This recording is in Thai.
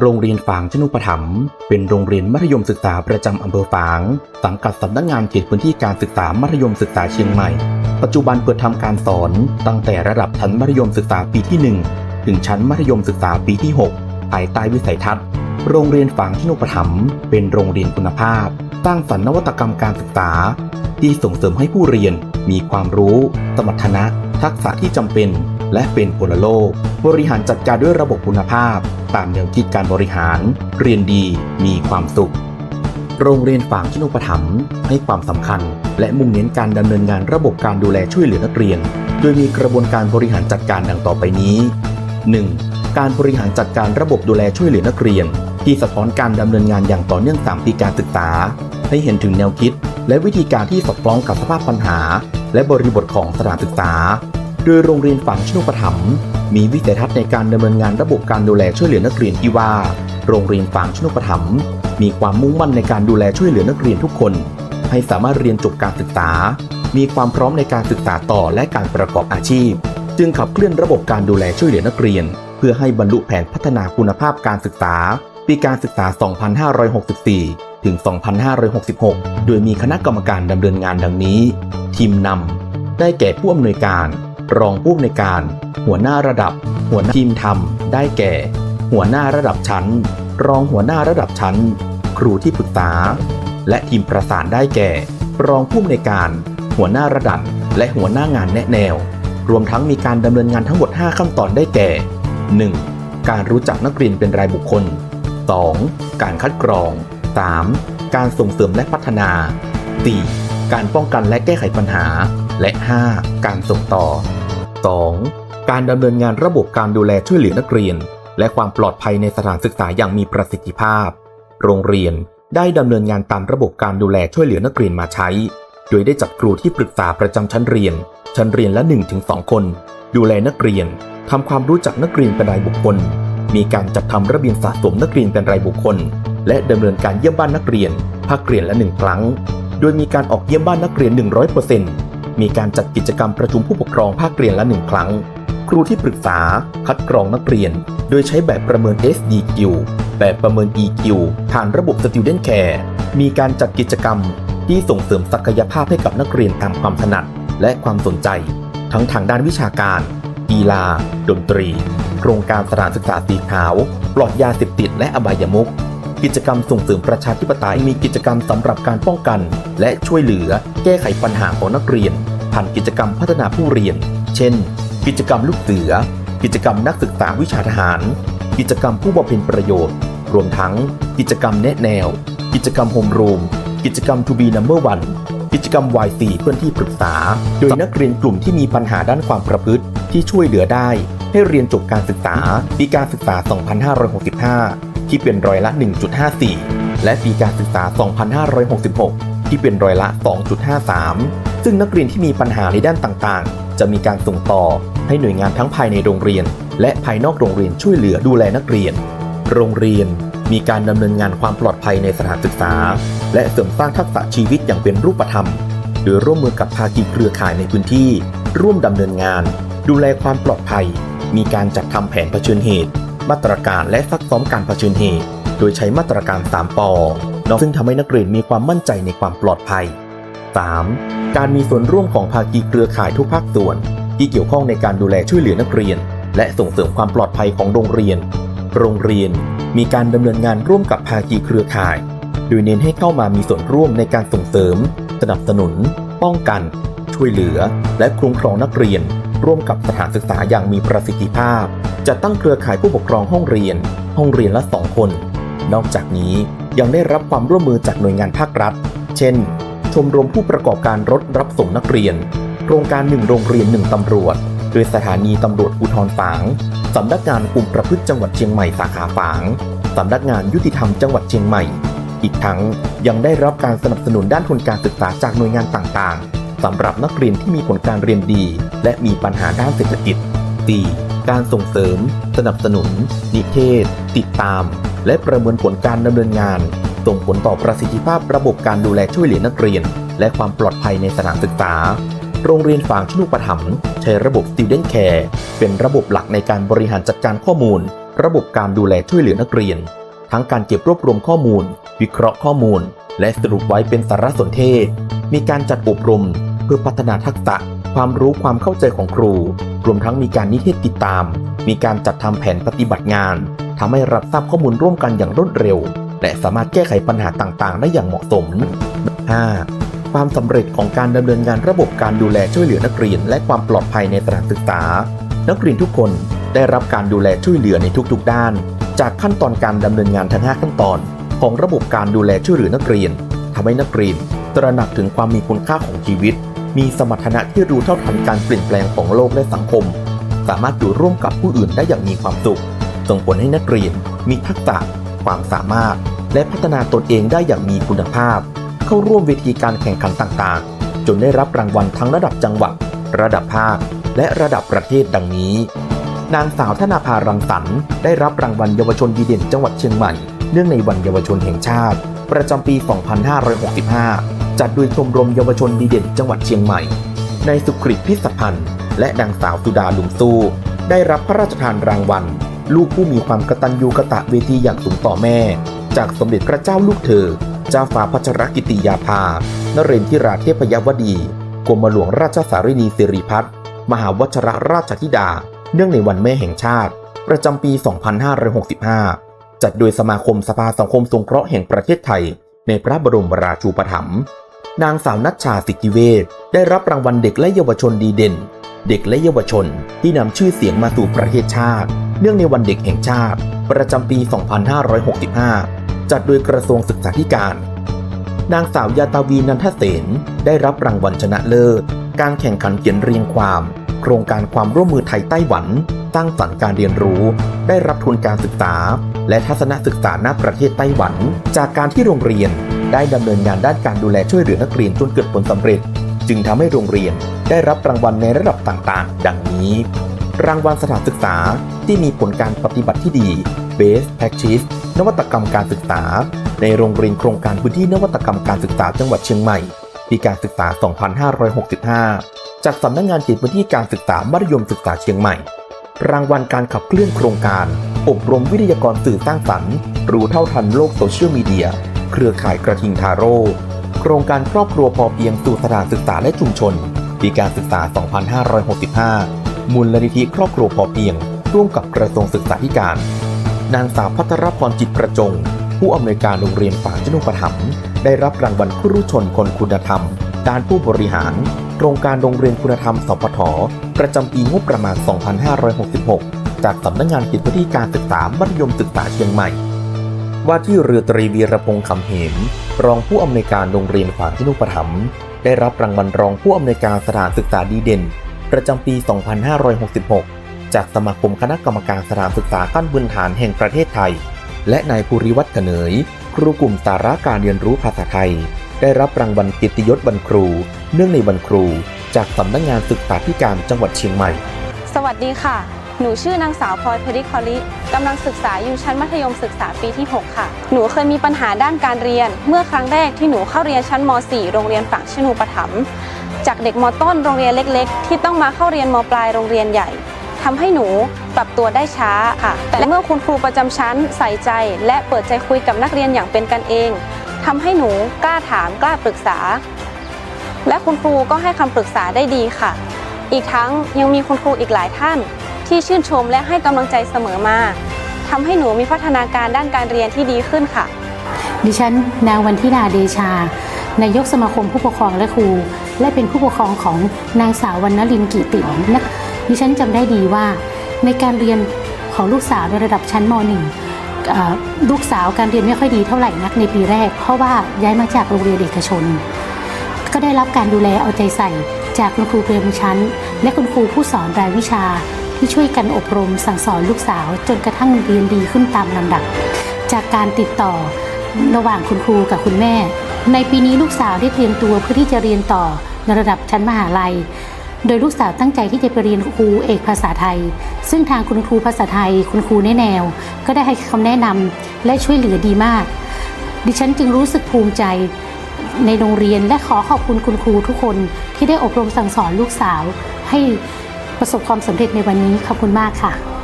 โรงเรียนฝางชนุปถัมภ์เป็นโรงเรียนมัธยมศึกษาประจำอำเภอฝาง สังกัดสำนักงานเขตพื้นที่การศึกษามัธยมศึกษาเชียงใหม่ ปัจจุบันเปิดทำการสอนตั้งแต่ระดับชั้นมัธยมศึกษาปีที่ 1 ถึงชั้นมัธยมศึกษาปีที่ 6 ภายใต้วิสัยทัศน์ โรงเรียนฝางชนุปถัมภ์เป็นโรงเรียนคุณภาพ สร้างสรรค์นวัตกรรมการศึกษา ที่ส่งเสริมให้ผู้เรียนมีความรู้ สมรรถนะ ทักษะที่จำเป็น และเป็นพลโลก บริหารจัดการด้วยระบบคุณภาพ ตามแนวคิดการบริหาร เรียนดีมีความสุข โรงเรียนฝางชนุปถัมภ์ให้ความสำคัญ และมุ่งเน้นการดำเนินงานระบบการดูแลช่วยเหลือนักเรียน โดยมีกระบวนการบริหารจัดการดังต่อไปนี้ 1. การบริหารจัดการระบบดูแลช่วยเหลือนักเรียน ที่สะท้อนการดำเนินงานอย่างต่อเนื่อง3ปีการศึกษา ให้เห็นถึงแนวคิด และวิธีการที่สอดคล้องกับสภาพปัญหา และบริบทของสถานศึกษา โดยโรงเรียนฝังชนุปถัมภ์มีวิสัยทัศน์ในการดำเนินงานระบบการดูแลช่วยเหลือนักเรียนที่ว่า โรงเรียนฝังชนุปถัมภ์มีความมุ่งมั่นในการดูแลช่วยเหลือนักเรียนทุกคน ให้สามารถเรียนจบการศึกษา มีความพร้อมในการศึกษาต่อและการประกอบอาชีพ จึงขับเคลื่อนระบบการดูแลช่วยเหลือนักเรียน เพื่อให้บรรลุแผนพัฒนาคุณภาพการศึกษา ปีการศึกษา 2564 ถึง 2566 โดยมีคณะกรรมการดำเนินงานดังนี้ ทีมนำได้แก่ผู้อำนวยการ รองผู้อำนวยการ หัวหน้าระดับ หัวหน้าทีมทำได้แก่ หัวหน้าระดับชั้น รองหัวหน้าระดับชั้น ครูที่ปรึกษา และทีมประสานได้แก่ รองผู้อำนวยการ หัวหน้าระดับ และหัวหน้างานแนะแนว รวมทั้งมีการดำเนินงานทั้งหมด 5 ขั้นตอนได้แก่ 1. การรู้จักนักเรียนเป็นรายบุคคล 2. การคัดกรอง 3. การส่งเสริมและพัฒนา 4. การป้องกันและแก้ไขปัญหา และ 5. การส่งต่อ 2. การดำเนินงานระบบการดูแลช่วยเหลือนักเรียน และความปลอดภัยในสถานศึกษาอย่างมีประสิทธิภาพ โรงเรียนได้ดำเนินงานตามระบบการดูแลช่วยเหลือนักเรียนมาใช้ โดยได้จัดครูที่ปรึกษาประจำชั้นเรียน ชั้นเรียนละ 1-2 คน ดูแลนักเรียนทำความรู้จักนักเรียนเป็นรายบุคคล มีการจัดทำระเบียงสะสมนักเรียนเป็นรายบุคคล และดำเนินการเยี่ยมบ้านนักเรียน ภาคเรียนละหนึ่งครั้ง โดยมีการออกเยี่ยมบ้านนักเรียน 100% มีการจัดกิจกรรมประชุมผู้ปกครองภาคเรียนละหนึ่งครั้ง ครูที่ปรึกษา คัดกรองนักเรียน โดยใช้แบบประเมิน SDQ แบบประเมิน EQ ผ่านระบบ Student Care มีการจัดกิจกรรมที่ส่งเสริมศักยภาพให้กับนักเรียนตามความถนัดและความสนใจ ทั้งทางด้านวิชาการ กีฬา ดนตรี โครงการสถานศึกษาสีขาว ปลอดยาเสพติดและอบายมุข กิจกรรมส่งเสริมประชาธิปไตยมีกิจกรรมสำหรับการป้องกัน และช่วยเหลือแก้ไขปัญหาของนักเรียน ผ่านกิจกรรมพัฒนาผู้เรียน เช่น กิจกรรมลูกเสือ กิจกรรมนักศึกษาวิชาทหาร กิจกรรมผู้บำเพ็ญประโยชน์ รวมทั้ง กิจกรรมแนะแนว กิจกรรมโฮมรูมกิจกรรม To be number one กิจกรรม Y4 เพื่อนที่ปรึกษา โดยนักเรียนกลุ่มที่มีปัญหาด้านความประพฤติที่ช่วยเหลือได้ ให้เรียนจบการศึกษาปีการศึกษา 2565 ที่เป็นร้อยละ 1.54 และปีการศึกษา 2566 ที่เป็นร้อยละ 2.53 ซึ่งนักเรียนที่มีปัญหาในด้านต่างๆ จะมีการส่งต่อให้หน่วยงานทั้งภายในโรงเรียน และภายนอกโรงเรียนช่วยเหลือดูแลนักเรียน โรงเรียนมีการดำเนินงานความปลอดภัยในสถานศึกษา และเสริมสร้างทักษะชีวิตอย่างเป็นรูปธรรม โดยร่วมมือกับภาคีเครือข่ายในพื้นที่ ร่วมดำเนินงาน ดูแลความปลอดภัย มีการจัดทำแผนเผชิญเหตุ มาตรการและซักซ้อมการเผชิญเหตุ โดยใช้มาตรการ 3ปอนอกซึ่งทำให้นักเรียนมีความมั่นใจในความปลอดภัย 3. การมีส่วนร่วมของภาคีเครือข่ายทุกภาคส่วน ที่เกี่ยวข้องในการดูแลช่วยเหลือนักเรียน และส่งเสริมความปลอดภัยของโรงเรียน โรงเรียนมีการดำเนินงานร่วมกับภาคีเครือข่าย โดยเน้นให้เข้ามามีส่วนร่วมในการส่งเสริม สนับสนุน ป้องกัน ช่วยเหลือ และคุ้มครองนักเรียน ร่วมกับสถานศึกษาอย่างมีประสิทธิภาพ จะตั้งเครือข่ายผู้ปกครองห้องเรียน ห้องเรียนละ 2 คน นอกจากนี้ยังได้รับความร่วมมือจากหน่วยงานภาครัฐ เช่น ชมรมผู้ประกอบการรถรับส่งนักเรียน โครงการหนึ่งโรงเรียนหนึ่งตำรวจ โดยสถานีตำรวจภูธรฝาง สำนักงานคุมประพฤติจังหวัดเชียงใหม่สาขาฝาง สำนักงานยุติธรรมจังหวัดเชียงใหม่ อีกทั้งยังได้รับการสนับสนุนด้านทุนการศึกษาจากหน่วยงานต่างๆสำหรับนักเรียนที่มีผลการเรียนดี และมีปัญหาด้านเศรษฐกิจ 4. การส่งเสริม สนับสนุน นิเทศ ติดตาม และประเมินผลการดำเนินงาน ส่งผลต่อประสิทธิภาพระบบการดูแลช่วยเหลือนักเรียน และความปลอดภัยในสถานศึกษา โรงเรียนฝางชนุปถัมใช้ระบบ Student Care เป็นระบบหลักในการบริหารจัดการข้อมูล ระบบการดูแลช่วยเหลือนักเรียน ทั้งการเก็บรวบรวมข้อมูล วิเคราะห์ข้อมูล และสรุปไว้เป็นสารสนเทศ มีการจัดอบรม เพื่อพัฒนาทักษะความรู้ความเข้าใจของครู รวมทั้งมีการนิเทศติดตาม มีการจัดทำแผนปฏิบัติงานทำให้รับทราบข้อมูลร่วมกันอย่างรวดเร็ว และสามารถแก้ไขปัญหาต่างๆ ได้อย่างเหมาะสม 5. ความสำเร็จของการดำเนินงานระบบการดูแลช่วยเหลือนักเรียน และความปลอดภัยในสถานศึกษา นักเรียนทุกคนได้รับการดูแลช่วยเหลือในทุกๆด้าน จากขั้นตอนการดำเนินงานทั้ง 5 ขั้นตอน ของระบบการดูแลช่วยเหลือนักเรียนทำให้นักเรียนตระหนักถึงความมีคุณค่าของชีวิต มีสมรรถนะที่รู้เท่าทันการเปลี่ยนแปลงของโลกและสังคม สามารถอยู่ร่วมกับผู้อื่นได้อย่างมีความสุข ส่งผลให้นักเรียน มีทักษะ ความสามารถ และพัฒนาตนเองได้อย่างมีคุณภาพ เข้าร่วมเวทีการแข่งขันต่างๆ จนได้รับรางวัลทั้งระดับจังหวัด ระดับภาค และระดับประเทศดังนี้ นางสาวธนาภารังสรรค์ได้รับรางวัลเยาวชนดีเด่นจังหวัดเชียงใหม่ เนื่องในวันเยาวชนแห่งชาติ ประจำปี 2565 จัดโดยชมรมเยาวชนดีเด่นจังหวัดเชียงใหม่ในสุกริตพิศพันธ์และนางสาวสุดาลุงสู้ ได้รับพระราชทานรางวัล ลูกผู้มีความกตัญญูกะตะเวทีอย่างสูงต่อแม่ จากสมเด็จพระเจ้าลูกเธอ เจ้าฟ้าพัชรกิติยาภานเรนทิราเทพยวดีกรมหลวงราชสารินีสิริพัฒน์มหาวชรราชธิดา เนื่องในวันแม่แห่งชาติ ประจำปี 2565 จัดโดยสมาคมสภาสังคมสงเคราะห์แห่งประเทศไทย ในพระบรมราชูปถัมภ์ นางสาวนัชชาสิทธิเวชได้รับรางวัลเด็กและเยาวชนดีเด่น เด็กและเยาวชนที่นำชื่อเสียงมาสู่ประเทศชาติ เนื่องในวันเด็กแห่งชาติ ประจำปี 2565 จัดโดยกระทรวงศึกษาธิการ นางสาวยาตาวีนันทเสนได้รับรางวัลชนะเลิศ การแข่งขันเขียนเรียงความ โครงการความร่วมมือไทยไต้หวันสร้างสรรค์การเรียนรู้ ได้รับทุนการศึกษา และทัศนศึกษาณประเทศไต้หวัน จากการที่โรงเรียน ได้ดำเนินงานด้านการดูแลช่วยเหลือนักเรียนจนเกิดผลสำเร็จ จึงทำให้โรงเรียนได้รับรางวัลในระดับต่างๆ ดังนี้ รางวัลสถานศึกษาที่มีผลการปฏิบัติที่ดี Best Practice นวัตกรรมการศึกษา ในโรงเรียนโครงการพื้นที่นวัตกรรมการศึกษาจังหวัดเชียงใหม่ปีการศึกษา 2565 จากสำนักงงานเขตพื้นที่การศึกษามัธยมศึกษาเชียงใหม่ รางวัลการขับเคลื่อนโครงการ อบรมวิทยากรสื่อสร้างสรรค์ รู้เท่าทันโลกโซเชียลมีเดีย เครือข่ายกระทิงทาโร่โครงการครอบครัวพอเพียงสู่สถานศึกษาและชุมชน ปีการศึกษา 2565 มูลนิธิครอบครัวพอเพียง ร่วมกับกระทรวงศึกษาธิการ นางสาวพัทรพรจิตประจง ผู้อำนวยการโรงเรียนฝางชนุปถัมภ์ได้รับรางวัลครุชนคนคุณธรรม ด้านผู้บริหารโครงการโรงเรียนคุณธรรมสพทประจำปีงบประมาณ 2566 จากสำนักงานเขตพื้นที่การศึกษามัธยมศึกษาเชียงใหม่ ว่าที่เรือตรีวีรพงษ์คำเหม รองผู้อำนวยการโรงเรียนฝางชนุปถัมภ์ได้รับรางวัลรองผู้อำนวยการสถานศึกษาดีเด่น ประจำปี 2566 จากสมาคมคณะกรรมการสถานศึกษาขั้นพื้นฐานแห่งประเทศไทย และนายภูริวัฒน์กเนยครูกลุ่มสาระการเรียนรู้ภาษาไทย ได้รับรางวัลเกียรติยศวันครู เนื่องในวันครู จากสำนักงานศึกษาธิการจังหวัดเชียงใหม่ สวัสดีค่ะ หนูชื่อนางสาวพลอยเพริคอลิกำลังศึกษาอยู่ชั้นมัธยมศึกษาปีที่ 6 ค่ะ หนูเคยมีปัญหาด้านการเรียน เมื่อครั้งแรกที่หนูเข้าเรียนชั้นม .4 โรงเรียนฝั่งชนูปถัมจากเด็กมต้นโรงเรียนเล็ก ๆ ที่ต้องมาเข้าเรียนมปลายโรงเรียนใหญ่ทำให้หนูปรับตัวได้ช้าค่ะ แต่เมื่อคุณครูประจำชั้นใส่ใจ และเปิดใจคุยกับนักเรียนอย่างเป็นกันเองทำให้หนูกล้าถามกล้าปรึกษา และคุณครูก็ให้คำปรึกษาได้ดีค่ะ อีกทั้งยังมีคุณครูอีกหลายท่าน ที่ชื่นชมและให้กำลังใจเสมอมาทำให้หนูมีพัฒนาการด้านการเรียนที่ดีขึ้นค่ะ ดิฉันนางวันทิดาเดชานายกสมาคมผู้ปกครองและครู และเป็นผู้ปกครองของนางสาววรรณลินกิตินะดิฉันจำได้ดีว่า ในการเรียนของลูกสาวในระดับชั้นม .1 เอ่อลูกสาวการเรียนไม่ค่อยดีเท่าไหร่นักในปีแรก เพราะว่าย้ายมาจากโรงเรียนเอกชน ก็ได้รับการดูแลเอาใจใส่จากคุณครูประจำชั้น และคุณครูผู้สอนรายวิชา ที่ช่วยกันอบรมสั่งสอนลูกสาวจนกระทั่งเรียนดีขึ้นตามลำดับ จากการติดต่อระหว่างคุณครูกับคุณแม่ ในปีนี้ลูกสาวได้เตรียมตัวเพื่อที่จะเรียนต่อในระดับชั้นมหาลัย โดยลูกสาวตั้งใจที่จะไปเรียนครูเอกภาษาไทย ซึ่งทางคุณครูภาษาไทย คุณครูแนแนว ก็ได้ให้คำแนะนำและช่วยเหลือดีมาก ดิฉันจึงรู้สึกภูมิใจในโรงเรียนและขอขอบคุณคุณครูทุกคนที่ได้อบรมสั่งสอนลูกสาวให้ ประสบความสำเร็จในวันนี้ขอบคุณมากค่ะ